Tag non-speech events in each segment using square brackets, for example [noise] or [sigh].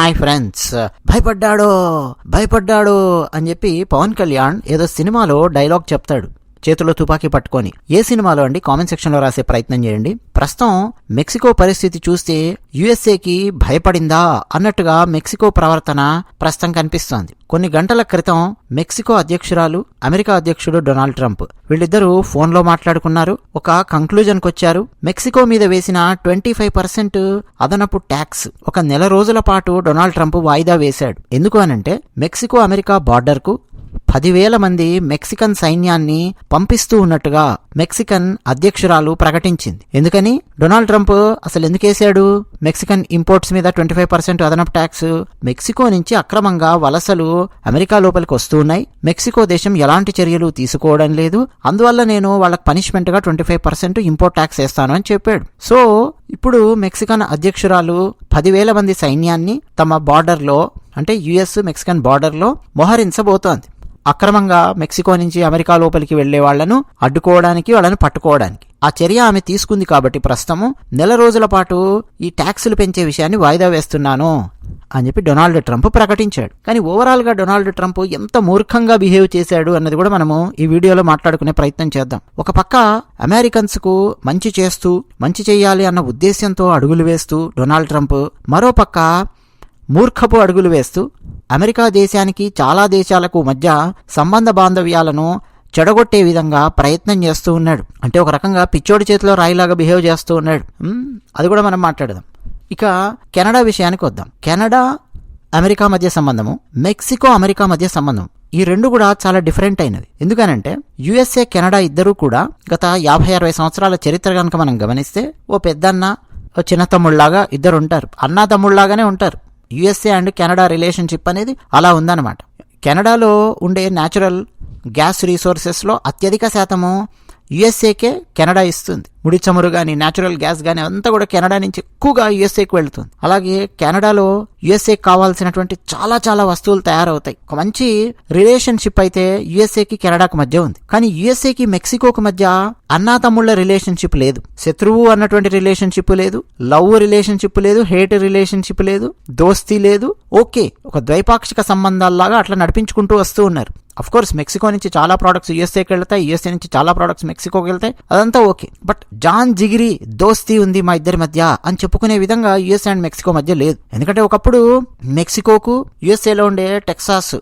Hi friends. భయపడ్డాడు భయపడ్డాడు అని చెప్పి పవన్ కళ్యాణ్ ఏదో సినిమాలో డైలాగ్ చెప్తాడు. చేతిలో తుపాకీ పట్టుకొని. ఏ సినిమాలో అండి? కామెంట్ సెక్షన్లో రాసే ప్రయత్నం చేయండి. ప్రస్తుతం మెక్సికో పరిస్థితి చూస్తే యుఎస్ఏకి భయపడిందా అన్నట్టుగా మెక్సికో ప్రవర్తన ప్రస్తుతం కనిపిస్తోంది. కొన్ని గంటల క్రితం మెక్సికో అధ్యక్షురాలు అమెరికా అధ్యక్షుడు డొనాల్డ్ ట్రంప్ వీళ్ళిద్దరూ ఫోన్లో మాట్లాడుకున్నారు. ఒక కంక్లూజన్కి వచ్చారు మెక్సికో మీద వేసిన ట్వంటీ ఫైవ్ పర్సెంట్ అదనపు ట్యాక్స్ ఒక నెల రోజుల పాటు డొనాల్డ్ ట్రంప్ వాయిదా వేశాడు. ఎందుకు అనంటే మెక్సికో అమెరికా బార్డర్కు పదివేల మంది మెక్సికన్ సైన్యాన్ని పంపిస్తూ ఉన్నట్టుగా మెక్సికన్ అధ్యక్షురాలు ప్రకటించింది. ఎందుకని? డొనాల్డ్ ట్రంప్ అసలు ఎందుకేశాడు మెక్సికన్ ఇంపోర్ట్స్ మీద ట్వంటీ ఫైవ్ పర్సెంట్ అదనపు ట్యాక్స్ మెక్సికో నుంచి అక్రమంగా వలసలు అమెరికా లోపలికి వస్తున్నాయి మెక్సికో దేశం ఎలాంటి చర్యలు తీసుకోవడం లేదు. అందువల్ల నేను వాళ్ళకి పనిష్మెంట్గా twenty five percent import tax వేస్తాను అని చెప్పాడు. సో ఇప్పుడు మెక్సికన్ అధ్యక్షురాలు పదివేల మంది సైన్యాన్ని తమ బార్డర్లో అంటే యుఎస్ మెక్సికన్ బార్డర్లో మోహరించబోతోంది. అక్రమంగా మెక్సికో నుంచి అమెరికా లోపలికి వెళ్ళే వాళ్ళను అడ్డుకోవడానికి వాళ్ళని పట్టుకోవడానికి. ఆ చర్య ఆమె తీసుకుంది కాబట్టి ప్రస్తుతము నెల రోజుల పాటు ఈ ట్యాక్సులు పెంచే విషయాన్ని వాయిదా వేస్తున్నాను అని చెప్పి డొనాల్డ్ ట్రంప్ ప్రకటించాడు. కానీ ఓవరాల్గా డొనాల్డ్ ట్రంప్ ఎంత మూర్ఖంగా బిహేవ్ చేశాడు అన్నది కూడా మనము ఈ వీడియోలో మాట్లాడుకునే ప్రయత్నం చేద్దాం. ఒక పక్క అమెరికన్స్కు మంచి చేస్తూ మంచి చేయాలి అన్న ఉద్దేశంతో అడుగులు వేస్తూ డొనాల్డ్ ట్రంప్ మరో పక్క మూర్ఖపు అడుగులు వేస్తూ అమెరికా దేశానికి చాలా దేశాలకు మధ్య సంబంధ బాంధవ్యాలను చెడగొట్టే విధంగా ప్రయత్నం చేస్తూ ఉన్నాడు. అంటే ఒక రకంగా పిచ్చోడి చేతిలో రాయిలాగా బిహేవ్ చేస్తూ ఉన్నాడు. అది కూడా మనం మాట్లాడదాం. ఇక కెనడా విషయానికి వద్దాం. కెనడా అమెరికా మధ్య సంబంధము మెక్సికో అమెరికా మధ్య సంబంధం ఈ రెండు కూడా చాలా డిఫరెంట్ అయినది ఎందుకనంటే యుఎస్ఏ కెనడా ఇద్దరూ కూడా గత యాభై అరవై సంవత్సరాల చరిత్ర కనుక మనం గమనిస్తే ఓ పెద్దన్న ఓ చిన్న తమ్ముళ్ళాగా ఇద్దరు ఉంటారు అన్నా తమ్ముళ్ళాగానే ఉంటారు. యుఎస్ఏ అండ్ కెనడా రిలేషన్షిప్ అనేది అలా ఉందన్నమాట. కెనడాలో ఉండే న్యాచురల్ గ్యాస్ రీసోర్సెస్లో అత్యధిక శాతము యుఎస్ఏకే కెనడా ఇస్తుంది. ముడి చమురు కానీ న్యాచురల్ గ్యాస్ కానీ అంతా కూడా కెనడా నుంచి ఎక్కువగా యుఎస్ఏకి వెళ్తుంది. అలాగే కెనడాలో యుఎస్ఏకి కావాల్సినటువంటి చాలా చాలా వస్తువులు తయారవుతాయి. ఒక మంచి రిలేషన్షిప్ అయితే యుఎస్ఏకి కెనడాకు మధ్య ఉంది. కానీ యుఎస్ఏకి మెక్సికోకు మధ్య అన్నాతమ్ముళ్ళ రిలేషన్షిప్ లేదు. శత్రువు అన్నటువంటి రిలేషన్షిప్ లేదు. లవ్ రిలేషన్షిప్ లేదు. హేట్ రిలేషన్షిప్ లేదు. దోస్తీ లేదు. ఓకే ఒక ద్వైపాక్షిక సంబంధాల్లాగా అట్లా నడిపించుకుంటూ వస్తూ ఉన్నారు. కోర్స్ మెక్సికో నుంచి చాలా ప్రోడక్ట్స్ యుఎస్ఏకి వెళ్తాయి యుఎస్ఏ నుంచి చాలా ప్రోడక్ట్స్ మెక్సికోకి వెళ్తాయి. అదంతా ఓకే బట్ జాన్ జిగిరి దోస్తీ ఉంది మా ఇద్దరి మధ్య అని చెప్పుకునే విధంగా యుఎస్ అండ్ మెక్సికో మధ్య లేదు. ఎందుకంటే ఒకప్పుడు మెక్సికోకు యుఎస్ఏలో ఉండే టెక్సాస్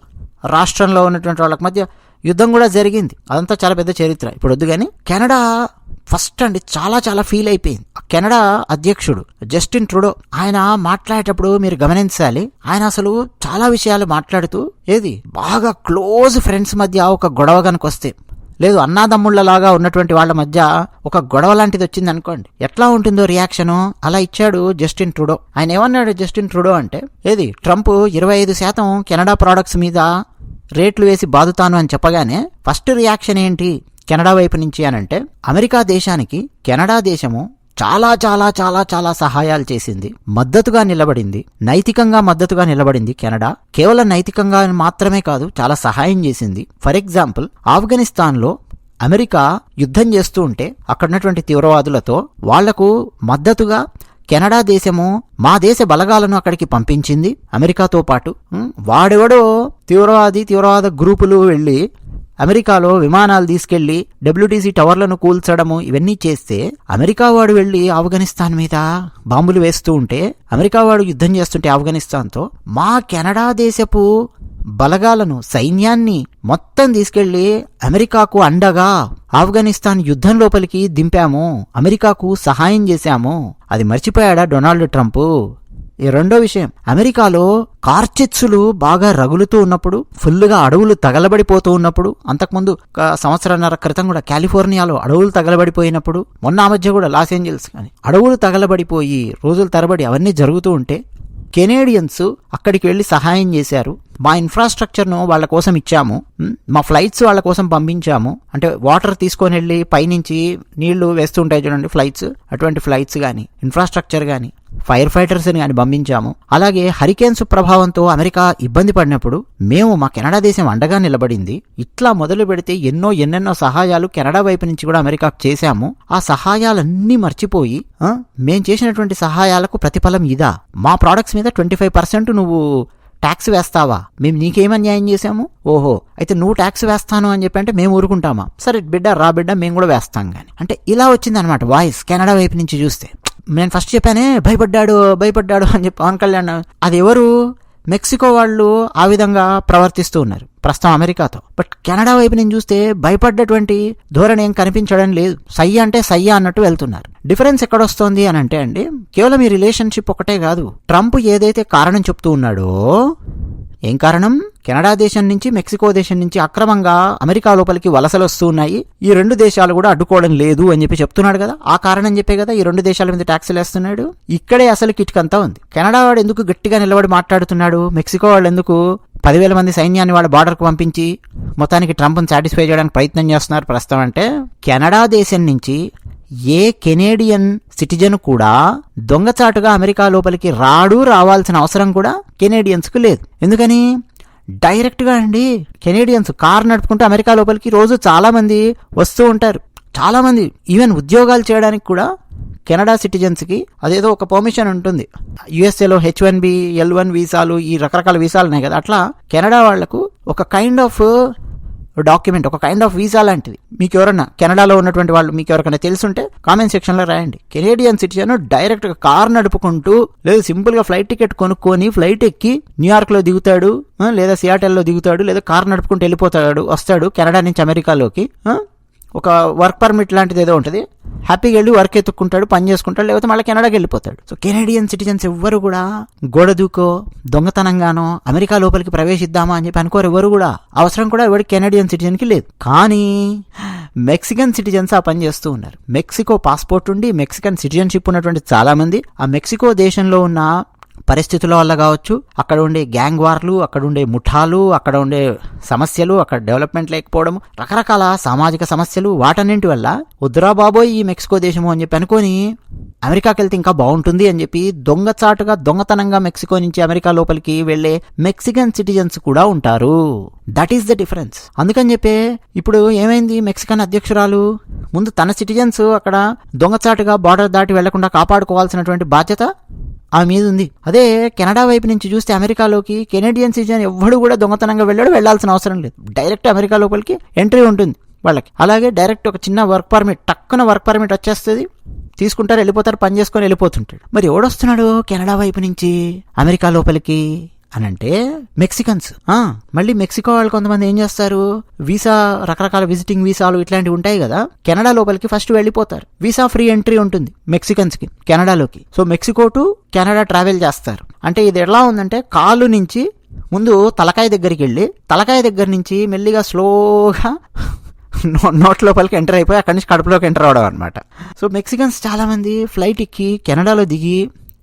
రాష్ట్రంలో ఉన్నటువంటి వాళ్ళకి మధ్య యుద్ధం కూడా జరిగింది. అదంతా చాలా పెద్ద చరిత్ర. ఇప్పుడు వద్దు కానీ కెనడా ఫస్ట్ అండి చాలా చాలా ఫీల్ అయిపోయింది. కెనడా అధ్యక్షుడు జస్టిన్ ట్రుడో ఆయన మాట్లాడేటప్పుడు మీరు గమనించాలి ఆయన అసలు చాలా విషయాలు మాట్లాడుతూ ఏది బాగా క్లోజ్ ఫ్రెండ్స్ మధ్య ఒక గొడవ కనుకొస్తే లేదు అన్నాదమ్ముళ్ళలాగా ఉన్నటువంటి వాళ్ళ మధ్య ఒక గొడవ లాంటిది వచ్చింది అనుకోండి. ఎట్లా ఉంటుందో రియాక్షను అలా ఇచ్చాడు జస్టిన్ ట్రుడో. ఆయన ఏమన్నాడు జస్టిన్ ట్రుడో అంటే ఏది ట్రంప్ ఇరవై ఐదు శాతం కెనడా ప్రోడక్ట్స్ మీద రేట్లు వేసి బాదుతాను అని చెప్పగానే ఫస్ట్ రియాక్షన్ ఏంటి? కెనడా వైపు నుంచి అనంటే అమెరికా దేశానికి కెనడా దేశము చాలా చాలా చాలా చాలా సహాయాలు చేసింది. మద్దతుగా నిలబడింది. నైతికంగా మద్దతుగా నిలబడింది కెనడా. కేవలం నైతికంగా మాత్రమే కాదు చాలా సహాయం చేసింది. ఫర్ ఎగ్జాంపుల్ ఆఫ్ఘనిస్తాన్లో అమెరికా యుద్ధం చేస్తూ ఉంటే అక్కడున్నటువంటి తీవ్రవాదులతో వాళ్ళకు మద్దతుగా కెనడా దేశము మా దేశ బలగాలను అక్కడికి పంపించింది. అమెరికాతో పాటు వాడెవడో తీవ్రవాది తీవ్రవాద గ్రూపులు వెళ్ళి అమెరికాలో విమానాలు తీసుకెళ్ళి డబ్ల్యూటీసీ టవర్లను కూల్చడము ఇవన్నీ చేస్తే అమెరికా వాడు వెళ్ళి ఆఫ్ఘనిస్తాన్ మీద బాంబులు వేస్తూ ఉంటే అమెరికా వాడు యుద్ధం చేస్తుంటే ఆఫ్ఘనిస్తాన్తో మా కెనడా దేశపు బలగాలను సైన్యాన్ని మొత్తం తీసుకెళ్ళి అమెరికాకు అండగా ఆఫ్ఘనిస్తాన్ యుద్ధం లోపలికి దింపాము అమెరికాకు సహాయం చేశాము. అది మర్చిపోయాడా డొనాల్డ్ ట్రంప్? ఈ రెండో విషయం. అమెరికాలో కార్చిచ్చులు బాగా రగులుతూ ఉన్నప్పుడు ఫుల్గా అడవులు తగలబడిపోతూ ఉన్నప్పుడు అంతకుముందు సంవత్సరాన్నర క్రితం కూడా కాలిఫోర్నియాలో అడవులు తగలబడిపోయినప్పుడు మొన్న మధ్య కూడా లాస్ ఏంజల్స్ కానీ అడవులు తగలబడిపోయి రోజుల తరబడి అవన్నీ జరుగుతూ ఉంటే కెనేడియన్స్ అక్కడికి వెళ్ళి సహాయం చేశారు. మా ఇన్ఫ్రాస్ట్రక్చర్ను వాళ్ళ కోసం ఇచ్చాము. మా ఫ్లైట్స్ వాళ్ళ కోసం పంపించాము. అంటే వాటర్ తీసుకొని వెళ్ళి పైనుంచి నీళ్ళు వేస్తుంటాయి చూడండి ఫ్లైట్స్. అటువంటి ఫ్లైట్స్ కానీ ఇన్ఫ్రాస్ట్రక్చర్ కానీ. ఫైర్ ఫైటర్స్ని కానీ పంపించాము అలాగే హరికేన్స్ ప్రభావంతో అమెరికా ఇబ్బంది పడినప్పుడు మేము మా కెనడా దేశం అండగా నిలబడింది. ఇట్లా మొదలు పెడితే ఎన్నో ఎన్నెన్నో సహాయాలు కెనడా వైపు నుంచి కూడా అమెరికాకు చేశాము. ఆ సహాయాలన్నీ మర్చిపోయి మేం చేసినటువంటి సహాయాలకు ప్రతిఫలం ఇదా? మా ప్రోడక్ట్స్ మీద ట్వంటీ ఫైవ్ పర్సెంట్ నువ్వు ట్యాక్స్ వేస్తావా? మేము నీకేం అన్యాయం చేశాము? ఓహో అయితే నువ్వు ట్యాక్స్ వేస్తాను అని చెప్పి అంటే మేము ఊరుకుంటామా? సరే బిడ్డ రా బిడ్డ మేము కూడా వేస్తాం కానీ అంటే ఇలా వచ్చింది అనమాట వాయిస్ కెనడా వైపు నుంచి చూస్తే. నేను ఫస్ట్ చెప్పానే భయపడ్డాడు భయపడ్డాడు అని చెప్పి పవన్ కళ్యాణ్ అది ఎవరు? మెక్సికో వాళ్ళు ఆ విధంగా ప్రవర్తిస్తూ ఉన్నారు. ప్రస్తుతం అమెరికాతో. బట్ కెనడా వైపు నేను చూస్తే భయపడ్డటువంటి ధోరణి ఏం కనిపించడం లేదు. సయ్య అంటే సయ్య అన్నట్టు వెళ్తున్నారు. డిఫరెన్స్ ఎక్కడొస్తోంది అని అంటే అండి కేవలం ఈ రిలేషన్షిప్ ఒకటే కాదు. ట్రంప్ ఏదైతే కారణం చెప్తూ ఉన్నాడో ఏం కారణం? కెనడా దేశం నుంచి మెక్సికో దేశం నుంచి అక్రమంగా అమెరికా లోపలికి వలసలు వస్తున్నాయి ఈ రెండు దేశాలు కూడా అడ్డుకోవడం లేదు అని చెప్పి చెప్తున్నాడు కదా. ఆ కారణం చెప్పే కదా ఈ రెండు దేశాల మీద ట్యాక్సులు వేస్తున్నాడు. ఇక్కడే అసలు కిట్కంతా ఉంది. కెనడా వాడు ఎందుకు గట్టిగా నిలబడి మాట్లాడుతున్నాడు? మెక్సికో వాళ్ళు ఎందుకు పదివేల మంది సైన్యాన్ని వాళ్ళ బార్డర్కు పంపించి మొత్తానికి ట్రంప్ను సాటిస్ఫై చేయడానికి ప్రయత్నం చేస్తున్నారు ప్రస్తుతం అంటే కెనడా దేశం నుంచి ఏ కెనేడియన్ సిటిజన్ కూడా దొంగచాటుగా అమెరికా లోపలికి రాడు రావాల్సిన అవసరం కూడా కెనేడియన్స్కు లేదు. ఎందుకని? డైరెక్ట్గా అండి కెనేడియన్స్ కార్ నడుపుకుంటూ అమెరికా లోపలికి రోజు చాలామంది వస్తూ ఉంటారు. చాలామంది ఈవెన్ ఉద్యోగాలు చేయడానికి కూడా కెనడా సిటిజన్స్కి అదేదో ఒక పర్మిషన్ ఉంటుంది. యుఎస్ఏలో H one B L one వీసాలు ఈ రకరకాల వీసాలు ఉన్నాయి కదా. అట్లా కెనడా వాళ్ళకు ఒక కైండ్ ఆఫ్ డాక్యుమెంట్ ఒక కైండ్ ఆఫ్ వీసా లాంటిది. మీకు ఎవరన్నా కెనడాలో ఉన్నటువంటి వాళ్ళు మీకు ఎవరికైనా తెలుసుంటే కామెంట్ సెక్షన్లో రాయండి. కెనేడియన్ సిటిజన్ డైరెక్ట్గా కార్ నడుపుకుంటూ లేదా సింపుల్గా ఫ్లైట్ టికెట్ కొనుక్కొని ఫ్లైట్ ఎక్కి న్యూయార్క్లో దిగుతాడు లేదా సియాటల్లో దిగుతాడు లేదా కార్ నడుపుకుంటూ వెళ్ళిపోతాడు వస్తాడు కెనడా నుంచి అమెరికాలోకి ఒక వర్క్ పర్మిట్ లాంటిది ఏదో ఉంటుంది. హ్యాపీగా వెళ్ళి వర్క్ ఎత్తుక్కుంటాడు పని చేసుకుంటాడు లేకపోతే మళ్ళీ కెనడాకి వెళ్ళిపోతాడు. సో కెనేడియన్ సిటిజన్స్ ఎవ్వరు కూడా గోడ దూకో దొంగతనంగానో అమెరికా లోపలికి ప్రవేశిద్దామా అని చెప్పి అనుకోరు ఎవరు కూడా. అవసరం కూడా ఎవరు కెనేడియన్ సిటిజన్కి లేదు. కానీ మెక్సికన్ సిటిజన్స్ ఆ పని చేస్తూ ఉన్నారు. మెక్సికో పాస్పోర్ట్ ఉండి మెక్సికన్ సిటిజన్షిప్ ఉన్నటువంటి చాలామంది ఆ మెక్సికో దేశంలో ఉన్న పరిస్థితుల వల్ల కావచ్చు. అక్కడ ఉండే గ్యాంగ్ వార్లు అక్కడ ఉండే ముఠాలు అక్కడ ఉండే సమస్యలు అక్కడ డెవలప్మెంట్ లేకపోవడం రకరకాల సామాజిక సమస్యలు వాటన్నింటి వల్ల వద్దురా బాబోయ్ ఈ మెక్సికో దేశము అని చెప్పి అనుకొని అమెరికాకి వెళ్తే ఇంకా బాగుంటుంది అని చెప్పి దొంగచాటుగా దొంగతనంగా మెక్సికో నుంచి అమెరికా లోపలికి వెళ్ళే మెక్సికన్ సిటిజన్స్ కూడా ఉంటారు. దట్ ఈస్ ద డిఫరెన్స్ అందుకని చెప్పే ఇప్పుడు ఏమైంది? మెక్సికన్ అధ్యక్షురాలు ముందు తన సిటిజన్స్ అక్కడ దొంగచాటుగా బార్డర్ దాటి వెళ్ళకుండా కాపాడుకోవాల్సినటువంటి బాధ్యత ఆ మీద ఉంది అదే కెనడా వైపు నుంచి చూస్తే అమెరికాలోకి కెనేడియన్ సిటిజన్ ఎవ్వడు కూడా దొంగతనంగా వెళ్ళాడు వెళ్ళాల్సిన అవసరం లేదు. డైరెక్ట్ అమెరికా లోపలికి ఎంట్రీ ఉంటుంది వాళ్ళకి. అలాగే డైరెక్ట్ ఒక చిన్న వర్క్ పర్మిట్ టక్కున వర్క్ పర్మిట్ వచ్చేస్తుంది. తీసుకుంటారు వెళ్ళిపోతారు పని చేసుకొని వెళ్ళిపోతుంటాడు. మరి ఎవడొస్తున్నాడు కెనడా వైపు నుంచి? అమెరికా లోపలికి? అనంటే మెక్సికన్స్. మళ్ళీ మెక్సికో వాళ్ళు కొంతమంది ఏం చేస్తారు? వీసా రకరకాల విజిటింగ్ వీసాలు ఇట్లాంటివి ఉంటాయి కదా కెనడా లోపలికి ఫస్ట్ వెళ్ళిపోతారు. వీసా ఫ్రీ ఎంట్రీ ఉంటుంది మెక్సికన్స్కి కెనడాలోకి. So Mexico to Canada travel చేస్తారు. అంటే ఇది ఎలా ఉందంటే కాలు నుంచి ముందు తలకాయ దగ్గరికి వెళ్ళి తలకాయ దగ్గర నుంచి మెల్లిగా స్లోగా నోట్ లోపలికి ఎంటర్ అయిపోయి అక్కడి నుంచి కడుపులోకి ఎంటర్ అవడం అనమాట సో మెక్సికన్స్ చాలా మంది ఫ్లైట్ ఎక్కి కెనడాలో దిగి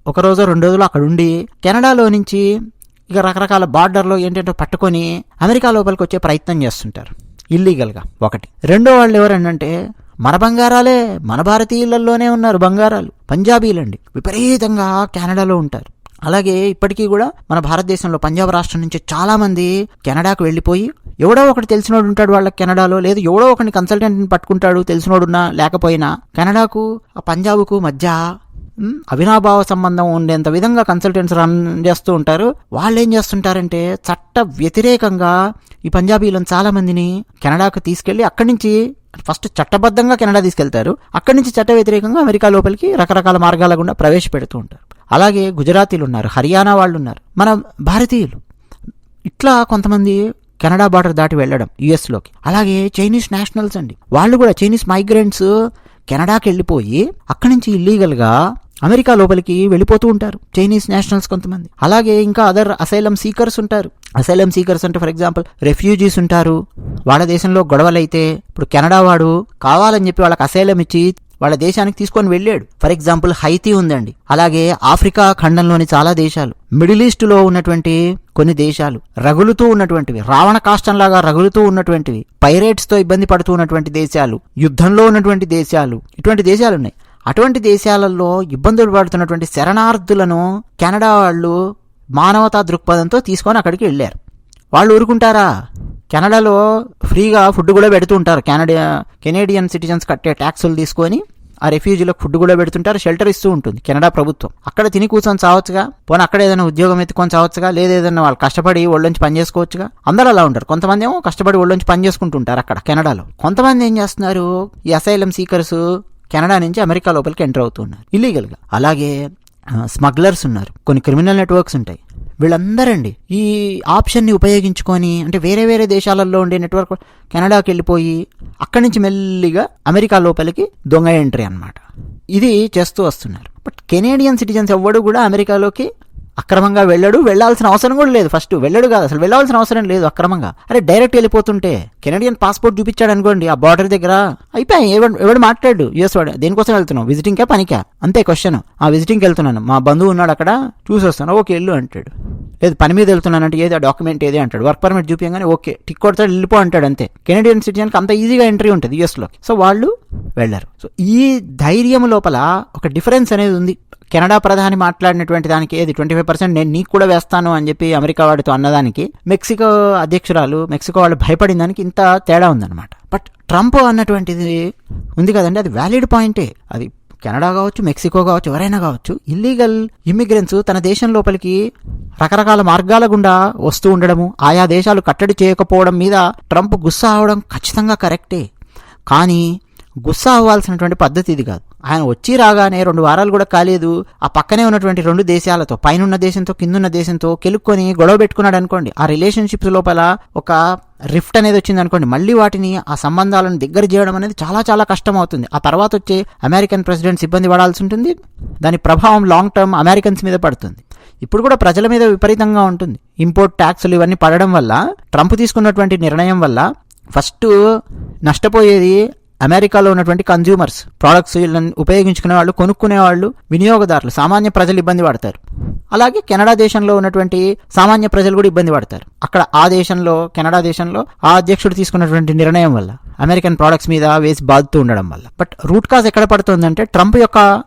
ఒక రోజు రెండు రోజులు అక్కడ ఉండి కెనడాలో నుంచి ఇక రకరకాల బార్డర్లో ఏంటంటే పట్టుకొని అమెరికా లోపలికి వచ్చే ప్రయత్నం చేస్తుంటారు. ఇల్లీగల్గా ఒకటి. రెండో వాళ్ళు ఎవరంటే మన బంగారాలే మన భారతీయులలోనే ఉన్నారు బంగారాలు పంజాబీలండి. విపరీతంగా కెనడాలో ఉంటారు. అలాగే ఇప్పటికీ కూడా మన భారతదేశంలో పంజాబ్ రాష్ట్రం నుంచి చాలామంది కెనడాకు వెళ్ళిపోయి ఎవడో ఒకటి తెలిసినోడు ఉంటాడు వాళ్ళకి కెనడాలో లేదు ఎవడో ఒకటి కన్సల్టెంట్ని పట్టుకుంటాడు తెలిసినోడున్నా లేకపోయినా కెనడాకు ఆ పంజాబ్కు మధ్య అవినాభావ సంబంధం ఉండేంత విధంగా కన్సల్టెంట్స్ రన్ చేస్తూ ఉంటారు. వాళ్ళు ఏం చేస్తుంటారంటే చట్ట వ్యతిరేకంగా ఈ పంజాబీలను చాలా మందిని కెనడాకు తీసుకెళ్ళి అక్కడి నుంచి ఫస్ట్ చట్టబద్ధంగా కెనడా తీసుకెళ్తారు. అక్కడి నుంచి చట్ట వ్యతిరేకంగా అమెరికా లోపలికి రకరకాల మార్గాల గుండా ప్రవేశపెడుతూ ఉంటారు. అలాగే గుజరాతీలు ఉన్నారు హర్యానా వాళ్ళు ఉన్నారు. మన భారతీయులు ఇట్లా కొంతమంది కెనడా బార్డర్ దాటి వెళ్ళడం యుఎస్లోకి అలాగే చైనీస్ నేషనల్స్ అండి. వాళ్ళు కూడా చైనీస్ మైగ్రెంట్స్ కెనడాకి వెళ్ళిపోయి అక్కడి నుంచి ఇల్లీగల్గా అమెరికా లోపలికి వెళ్ళిపోతూ ఉంటారు. చైనీస్ నేషనల్స్ కొంతమంది. అలాగే ఇంకా అదర్ అసైలం సీకర్స్ ఉంటారు. అసైలం సీకర్స్ అంటే ఫర్ ఎగ్జాంపుల్ రెఫ్యూజీస్ ఉంటారు. వాళ్ళ దేశంలో గొడవలైతే ఇప్పుడు కెనడా వాడు కావాలని చెప్పి వాళ్ళకి అసైలం ఇచ్చి వాళ్ళ దేశానికి తీసుకొని వెళ్ళాడు. ఫర్ ఎగ్జాంపుల్ హైతీ ఉందండి. అలాగే ఆఫ్రికా ఖండంలోని చాలా దేశాలు. మిడిల్ ఈస్ట్లో ఉన్నటువంటి కొన్ని దేశాలు రగులుతూ ఉన్నటువంటివి రావణ కాష్టంలాగా రగులుతూ ఉన్నటువంటివి పైరేట్స్తో ఇబ్బంది పడుతూ ఉన్నటువంటి దేశాలు యుద్ధంలో ఉన్నటువంటి దేశాలు ఇటువంటి దేశాలు ఉన్నాయి. అటువంటి దేశాలలో ఇబ్బందులు పడుతున్నటువంటి శరణార్థులను కెనడా వాళ్ళు మానవతా దృక్పథంతో తీసుకొని అక్కడికి వెళ్ళారు. వాళ్ళు ఊరుకుంటారా? కెనడాలో ఫ్రీగా ఫుడ్ కూడా పెడుతూ ఉంటారు. కెనడా కెనేడియన్ సిటిజన్స్ కట్టే ట్యాక్సులు తీసుకొని ఆ రెఫ్యూజీలకు ఫుడ్ కూడా పెడుతుంటారు. షెల్టర్ ఇస్తూ ఉంటుంది కెనడా ప్రభుత్వం. అక్కడ తిని కూర్చొని చావచ్చుగా? పోనీ అక్కడ ఏదైనా ఉద్యోగం ఎత్తుకొని చావచ్చుగా? లేదా ఏదైనా వాళ్ళు కష్టపడి ఒళ్ళొంచి పని చేసుకోవచ్చుగా? అందరూ అలా ఉంటారు. కొంతమంది ఏమో కష్టపడి ఒళ్ళొంచి పని చేసుకుంటుంటారు అక్కడ కెనడాలో. కొంతమంది ఏం చేస్తున్నారు? ఈ అసైలం సీకర్స్ కెనడా నుంచి అమెరికా లోపలికి ఎంటర్ అవుతున్నారు. ఇల్లీగల్గా అలాగే స్మగ్లర్స్ ఉన్నారు. కొన్ని క్రిమినల్ నెట్వర్క్స్ ఉంటాయి. వీళ్ళందరండి ఈ ఆప్షన్ని ఉపయోగించుకొని అంటే వేరే వేరే దేశాలలో ఉండే నెట్వర్క్ కెనడాకి వెళ్ళిపోయి అక్కడి నుంచి మెల్లిగా అమెరికా లోపలికి దొంగ ఎంట్రీ అన్నమాట. ఇది చేస్తూ వస్తున్నారు. బట్ కెనేడియన్ సిటిజన్స్ ఎవ్వడు కూడా అమెరికాలోకి అక్రమంగా వెళ్ళడు వెళ్ళాల్సిన అవసరం కూడా లేదు ఫస్ట్. వెళ్ళడు కాదు అసలు వెళ్ళాల్సిన అవసరం లేదు అక్రమంగా. అరే డైరెక్ట్ వెళ్ళిపోతుంటే కెనడియన్ పాస్పోర్ట్ చూపించాడు అనుకోండి ఆ బార్డర్ దగ్గర అయిపోయి ఎవడు ఎవడు మాట్లాడు? యూఎస్ వాడు. దేనికోసం వెళ్తున్నావు? విజిటింగ్కా పనికా? అంతే క్వశ్చన్ ఆ విజిటింగ్కి వెళ్తున్నాను. మా బంధువు ఉన్నాడు అక్కడ చూసి వస్తాను ఓకే వెళ్ళు అంటాడు. లేదు పని మీద వెళ్తున్నాను అంటే ఏది ఆ డాక్యుమెంట్ ఏది అంటాడు. వర్క్ పర్మిట్ చూపించగానే ఓకే టిక్ కొడతాడు వెళ్ళిపో అంటాడు అంతే. కెనడియన్ సిటిజన్కి అంత ఈజీగా ఎంట్రీ ఉంటుంది యూఎస్లో సో వాళ్ళు వెళ్ళారు. సో ఈ ధైర్యం లోపల ఒక డిఫరెన్స్ అనేది ఉంది. కెనడా ప్రధాని మాట్లాడినటువంటి దానికి ఏది? ట్వంటీ ఫైవ్ పర్సెంట్ నేను నీకు కూడా వేస్తాను అని చెప్పి అమెరికా వాడితో అన్నదానికి మెక్సికో అధ్యక్షురాలు మెక్సికో వాళ్ళు భయపడిన దానికి ఇంత తేడా ఉందన్నమాట. బట్ ట్రంప్ అన్నటువంటిది ఉంది కదండి అది వ్యాలిడ్ పాయింటే. అది కెనడా కావచ్చు మెక్సికో కావచ్చు ఎవరైనా కావచ్చు ఇల్లీగల్ ఇమ్మిగ్రెంట్స్ తన దేశం లోపలికి రకరకాల మార్గాల గుండా వస్తూ ఉండడము ఆయా దేశాలు కట్టడి చేయకపోవడం మీద ట్రంప్ గుస్సా అవడం ఖచ్చితంగా కరెక్టే. కానీ గుస్సా అవ్వాల్సినటువంటి పద్ధతి ఇది కాదు. ఆయన వచ్చి రాగానే రెండు వారాలు కూడా కాలేదు. ఆ పక్కనే ఉన్నటువంటి రెండు దేశాలతో పైనున్న దేశంతో కిందున్న దేశంతో కెలుక్కొని గొడవ పెట్టుకున్నాడు అనుకోండి. ఆ రిలేషన్షిప్స్ లోపల ఒక రిఫ్ట్ అనేది వచ్చింది అనుకోండి. మళ్ళీ వాటిని ఆ సంబంధాలను దగ్గర చేయడం అనేది చాలా చాలా కష్టం అవుతుంది ఆ తర్వాత వచ్చే అమెరికన్ ప్రెసిడెంట్స్ ఇబ్బంది పడాల్సి ఉంటుంది. దాని ప్రభావం లాంగ్ టర్మ్ అమెరికన్స్ మీద పడుతుంది. ఇప్పుడు కూడా ప్రజల మీద విపరీతంగా ఉంటుంది. ఇంపోర్ట్ ట్యాక్సులు ఇవన్నీ పడడం వల్ల ట్రంప్ తీసుకున్నటువంటి నిర్ణయం వల్ల ఫస్ట్ నష్టపోయేది అమెరికాలో ఉన్నటువంటి కన్జ్యూమర్స్ ప్రోడక్ట్స్ వీళ్ళని ఉపయోగించుకునే వాళ్ళు కొనుక్కునే వాళ్ళు వినియోగదారులు సామాన్య ప్రజలు ఇబ్బంది పడతారు. అలాగే కెనడా దేశంలో ఉన్నటువంటి సామాన్య ప్రజలు కూడా ఇబ్బంది పడతారు. అక్కడ ఆ దేశంలో కెనడా దేశంలో ఆ అధ్యక్షుడు తీసుకున్నటువంటి నిర్ణయం వల్ల అమెరికన్ ప్రోడక్ట్స్ మీద వేసి బాదుతూ ఉండడం వల్ల. బట్ రూట్ కాజ్ ఎక్కడ పడుతుందంటే ట్రంప్ యొక్క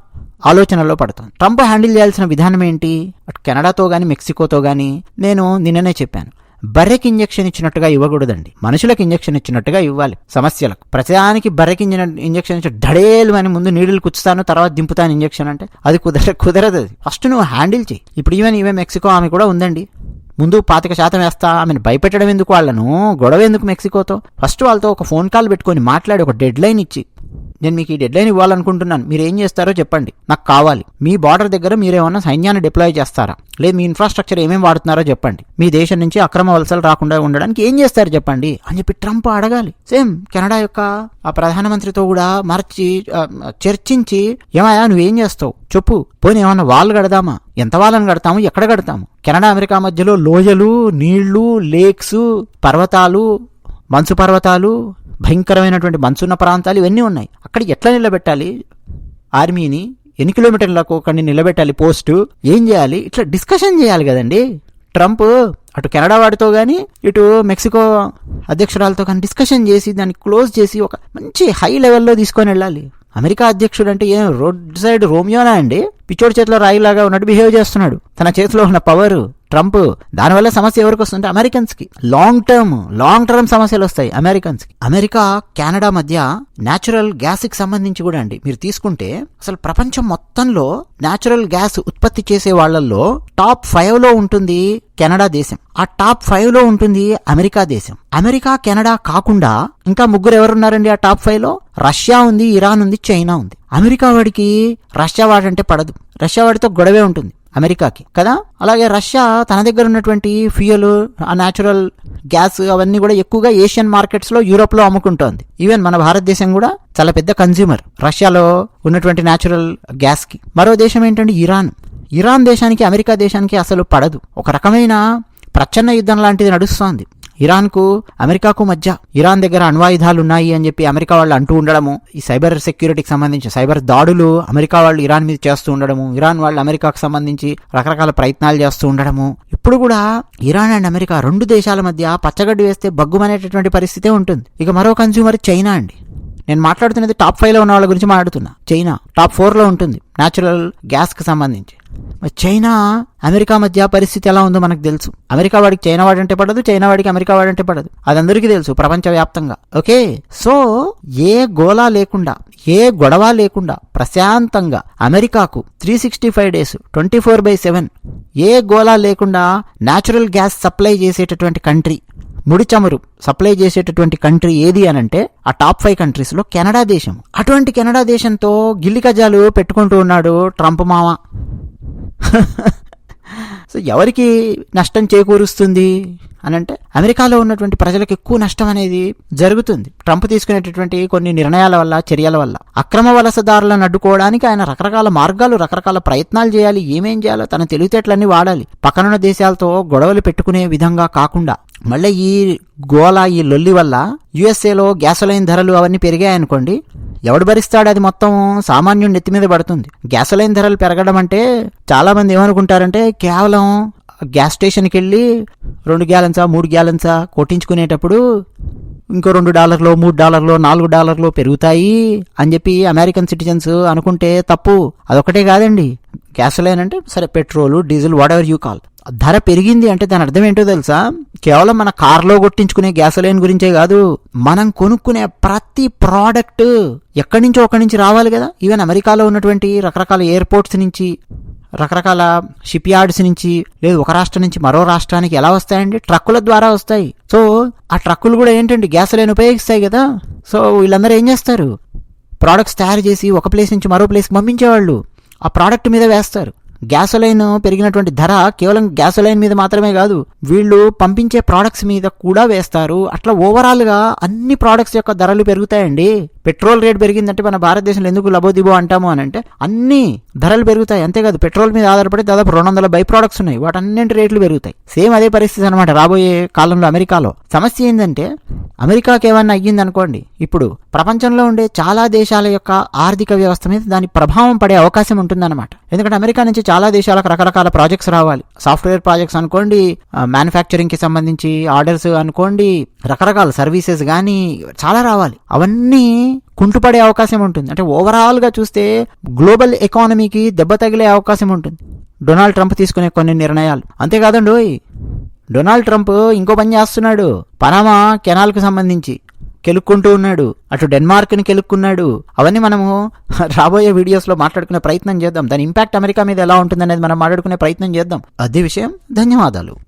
ఆలోచనలో పడుతుంది. ట్రంప్ హ్యాండిల్ చేయాల్సిన విధానం ఏంటి? అటు కెనడాతో కానీ మెక్సికోతో కానీ నేను నిన్ననే చెప్పాను. బర్రెకి ఇంజెక్షన్ ఇచ్చినట్టుగా ఇవ్వకూడదండి. మనుషులకు ఇంజెక్షన్ ఇచ్చినట్టుగా ఇవ్వాలి. సమస్యలకు. ప్రతిదానికి బర్రెకి ఇంజక్షన్ ఇంజెక్షన్ ఇచ్చి డడేలు అని ముందు నీళ్ళు కుచ్చుతాను తర్వాత దింపుతాను ఇంజెక్షన్ అంటే అది కుదర కుదరదు అది. ఫస్ట్ నువ్వు హ్యాండిల్ చేయి. ఇప్పుడు ఈవెన్ ఈవెన్ మెక్సికో ఆమె కూడా ఉందండి. ముందు పాతిక శాతం వేస్తా ఆమెను భయపెట్టడం ఎందుకు వాళ్ళను? గొడవ ఎందుకు మెక్సికోతో? ఫస్ట్ వాళ్ళతో ఒక ఫోన్ కాల్ పెట్టుకొని మాట్లాడి ఒక డెడ్ లైన్ ఇచ్చి నేను మీకు ఈ డెడ్ లైన్ ఇవ్వాలనుకుంటున్నాను. మీరు ఏం చేస్తారో చెప్పండి. నాకు కావాలి. మీ బార్డర్ దగ్గర మీరేమన్నా సైన్యాన్ని డిప్లాయ్ చేస్తారా? లేదు మీ ఇన్ఫ్రాస్ట్రక్చర్ ఏమేమి వాడుతున్నారో చెప్పండి. మీ దేశం నుంచి అక్రమ వలసలు రాకుండా ఉండడానికి ఏం చేస్తారు చెప్పండి? అని చెప్పి ట్రంప్ అడగాలి. సేమ్ కెనడా యొక్క ఆ ప్రధానమంత్రితో కూడా మార్చి చర్చించి ఏమయ్యా నువ్వేం చేస్తావు? చెప్పు. పోనీ ఏమన్నా వాళ్ళు కడదామా? ఎంత వాళ్ళని కడతాము? ఎక్కడ కడతాము? కెనడా అమెరికా మధ్యలో లోయలు నీళ్ళు లేక్స్ పర్వతాలు మంచు పర్వతాలు భయంకరమైనటువంటి మంచున్న ప్రాంతాలు ఇవన్నీ ఉన్నాయి. అక్కడ ఎట్లా నిలబెట్టాలి? ఆర్మీని ఎన్ని కిలోమీటర్లకు ఒకరిని నిలబెట్టాలి? పోస్టు ఏం చేయాలి? ఇట్లా డిస్కషన్ చేయాలి కదండి. ట్రంప్ అటు కెనడా వాడితో కానీ ఇటు మెక్సికో అధ్యక్షురాలతో కానీ డిస్కషన్ చేసి దాన్ని క్లోజ్ చేసి ఒక మంచి హై లెవెల్లో తీసుకొని వెళ్ళాలి. అమెరికా అధ్యక్షుడు అంటే ఏం? రోడ్ సైడ్ రోమియోనా అండి? పిచ్చోడి చేతిలో రాయిలాగా ఉన్నట్టు బిహేవ్ చేస్తున్నాడు. తన చేతిలో ఉన్న పవర్ ట్రంప్ దానివల్ల సమస్య ఎవరికి వస్తుంటే అమెరికన్స్కి. లాంగ్ టర్మ్ లాంగ్ టర్మ్ సమస్యలు వస్తాయి అమెరికన్స్కి. అమెరికా కెనడా మధ్య న్యాచురల్ గ్యాస్కి సంబంధించి కూడా అండి. మీరు తీసుకుంటే అసలు ప్రపంచం మొత్తంలో న్యాచురల్ గ్యాస్ ఉత్పత్తి చేసే వాళ్ళల్లో టాప్ ఫైవ్లో ఉంటుంది కెనడా దేశం. ఆ టాప్ ఫైవ్లో ఉంటుంది అమెరికా దేశం. అమెరికా కెనడా కాకుండా ఇంకా ముగ్గురు ఎవరున్నారండి ఆ టాప్ ఫైవ్లో? రష్యా ఉంది ఇరాన్ ఉంది చైనా ఉంది. అమెరికా వాడికి రష్యా వాడంటే పడదు. రష్యా వాడితో గొడవే ఉంటుంది అమెరికాకి కదా? అలాగే రష్యా తన దగ్గర ఉన్నటువంటి ఫ్యూయల్ ఆ న్యాచురల్ గ్యాస్ అవన్నీ కూడా ఎక్కువగా ఏషియన్ మార్కెట్స్లో యూరోప్లో అమ్ముకుంటోంది. ఈవెన్ మన భారతదేశం కూడా చాలా పెద్ద కన్జ్యూమర్ రష్యాలో ఉన్నటువంటి న్యాచురల్ గ్యాస్కి మరో దేశం ఏంటంటే ఇరాన్. ఇరాన్ దేశానికి అమెరికా దేశానికి అసలు పడదు. ఒక రకమైన ప్రచ్ఛన్న యుద్ధం లాంటిది నడుస్తోంది. ఇరాన్కు అమెరికాకు మధ్య ఇరాన్ దగ్గర అణ్వాయుధాలు ఉన్నాయి అని చెప్పి అమెరికా వాళ్ళు అంటూ ఉండడము ఈ సైబర్ సెక్యూరిటీకి సంబంధించి సైబర్ దాడులు అమెరికా వాళ్ళు ఇరాన్ మీద చేస్తూ ఉండడము ఇరాన్ వాళ్ళు అమెరికాకు సంబంధించి రకరకాల ప్రయత్నాలు చేస్తూ ఉండడము. ఇప్పుడు కూడా ఇరాన్ అండ్ అమెరికా రెండు దేశాల మధ్య పచ్చగడ్డి వేస్తే బగ్గుమనేటటువంటి పరిస్థితే ఉంటుంది. ఇక మరో కన్స్యూమర్ చైనా అండి. నేను మాట్లాడుతున్నది టాప్ ఫైవ్లో ఉన్న వాళ్ళ గురించి మాట్లాడుతున్నా. చైనా టాప్ ఫోర్లో ఉంటుంది. న్యాచురల్ గ్యాస్కి సంబంధించి. మరి చైనా అమెరికా మధ్య పరిస్థితి ఎలా ఉందో మనకు తెలుసు. అమెరికా వాడికి చైనా వాడంటే పడదు చైనా వాడికి అమెరికా వాడంటే పడదు. అది అందరికీ తెలుసు ప్రపంచవ్యాప్తంగా. ఓకే? సో ఏ గోలా లేకుండా ఏ గొడవ లేకుండా ప్రశాంతంగా అమెరికాకు three sixty five days twenty four by seven ఏ గోలా లేకుండా న్యాచురల్ గ్యాస్ సప్లై చేసేటటువంటి కంట్రీ ముడి చమురు సప్లై చేసేటటువంటి కంట్రీ ఏది అని అంటే ఆ టాప్ ఫైవ్ కంట్రీస్లో కెనడా దేశం. అటువంటి కెనడా దేశంతో గిల్లి కజాలు పెట్టుకుంటూ ఉన్నాడు ట్రంప్ మామ. [laughs] సో ఎవరికి నష్టం చేకూరుస్తుంది అని అంటే అమెరికాలో ఉన్నటువంటి ప్రజలకు ఎక్కువ నష్టం అనేది జరుగుతుంది. ట్రంప్ తీసుకునేటటువంటి కొన్ని నిర్ణయాల వల్ల చర్యల వల్ల. అక్రమ వలసదారులను అడ్డుకోవడానికి ఆయన రకరకాల మార్గాలు రకరకాల ప్రయత్నాలు చేయాలి. ఏమేం చేయాలో తన తెలివితేటలన్నీ వాడాలి. పక్కనున్న దేశాలతో గొడవలు పెట్టుకునే విధంగా కాకుండా మళ్ళీ ఈ గోల ఈ లొల్లి వల్ల యుఎస్ఏలో గ్యాసోలైన్ ధరలు అవన్నీ పెరిగాయనుకోండి ఎవడు భరిస్తాడు అది మొత్తం సామాన్యుడి నెత్తి మీద పడుతుంది. గ్యాసోలైన్ ధరలు పెరగడం అంటే చాలామంది ఏమనుకుంటారంటే కేవలం గ్యాస్ స్టేషన్కి వెళ్ళి రెండు గ్యాలెన్సా మూడు గ్యాలెన్సా కొట్టించుకునేటప్పుడు ఇంకో రెండు డాలర్లు మూడు డాలర్లు నాలుగు డాలర్లు పెరుగుతాయి అని చెప్పి అమెరికన్ సిటిజన్స్ అనుకుంటే తప్పు. అదొకటే కాదండి. గ్యాసోలైన్ అంటే సరే petrol diesel whatever you call. ధర పెరిగింది అంటే దాని అర్థం ఏంటో తెలుసా? కేవలం మన కార్లో కొట్టించుకునే గ్యాసోలైన్ గురించే కాదు మనం కొనుక్కునే ప్రతి ప్రోడక్ట్ ఎక్కడి నుంచో ఒకడి నుంచి రావాలి కదా? ఈవెన్ అమెరికాలో ఉన్నటువంటి రకరకాల ఎయిర్పోర్ట్స్ నుంచి రకరకాల షిప్ యార్డ్స్ నుంచి లేదు ఒక రాష్ట్రం నుంచి మరో రాష్ట్రానికి ఎలా వస్తాయండి? ట్రక్కుల ద్వారా వస్తాయి. సో ఆ ట్రక్కులు కూడా ఏంటండి? గ్యాసోలైన్ ఉపయోగిస్తాయి కదా? సో వీళ్ళందరూ ఏం చేస్తారు? ప్రోడక్ట్స్ తయారు చేసి ఒక ప్లేస్ నుంచి మరో ప్లేస్కి పంపించేవాళ్ళు. ఆ ప్రోడక్ట్ మీద వేస్తారు. గ్యాసోలైన్ పెరిగినటువంటి ధర కేవలం గ్యాసోలైన్ మీద మాత్రమే కాదు వీళ్ళు పంపించే ప్రోడక్ట్స్ మీద కూడా వేస్తారు. అట్లా ఓవరాల్గా అన్ని ప్రోడక్ట్స్ యొక్క ధరలు పెరుగుతాయండి. పెట్రోల్ రేట్ పెరిగిందంటే మన భారతదేశంలో ఎందుకు లబోదిబో అంటాము అని అంటే అన్ని ధరలు పెరుగుతాయి. అంతేకాదు పెట్రోల్ మీద ఆధారపడి దాదాపు రెండు వందల బై ప్రోడక్ట్స్ ఉన్నాయి. వాటన్నింటి రేట్లు పెరుగుతాయి. సేమ్ అదే పరిస్థితి అనమాట రాబోయే కాలంలో అమెరికాలో. సమస్య ఏంటంటే అమెరికాకి ఏమన్నా అయ్యింది అనుకోండి ఇప్పుడు ప్రపంచంలో ఉండే చాలా దేశాల యొక్క ఆర్థిక వ్యవస్థ మీద దాని ప్రభావం పడే అవకాశం ఉంటుందన్నమాట. ఎందుకంటే అమెరికా నుంచి చాలా దేశాలకు రకరకాల ప్రాజెక్ట్స్ రావాలి. సాఫ్ట్వేర్ ప్రాజెక్ట్స్ అనుకోండి మ్యానుఫ్యాక్చరింగ్కి సంబంధించి ఆర్డర్స్ అనుకోండి రకరకాల సర్వీసెస్ కానీ చాలా రావాలి. అవన్నీ కుంటుపడే అవకాశం ఉంటుంది. అంటే ఓవరాల్గా చూస్తే గ్లోబల్ ఎకానమీకి దెబ్బ తగిలే అవకాశం ఉంటుంది. డొనాల్డ్ ట్రంప్ తీసుకునే కొన్ని నిర్ణయాలు. అంతేకాదండి ఓయ్ డొనాల్డ్ ట్రంప్ ఇంకో పని చేస్తున్నాడు. పనామా కెనాల్కు సంబంధించి. కెలుక్కుంటూ ఉన్నాడు. అటు డెన్మార్క్ని కెలుక్కున్నాడు. అవన్నీ మనము [laughs] రాబోయే వీడియోస్లో మాట్లాడుకునే ప్రయత్నం చేద్దాం. దాని ఇంపాక్ట్ అమెరికా మీద ఎలా ఉంటుందనేది మనం మాట్లాడుకునే ప్రయత్నం చేద్దాం. అదే విషయం. ధన్యవాదాలు.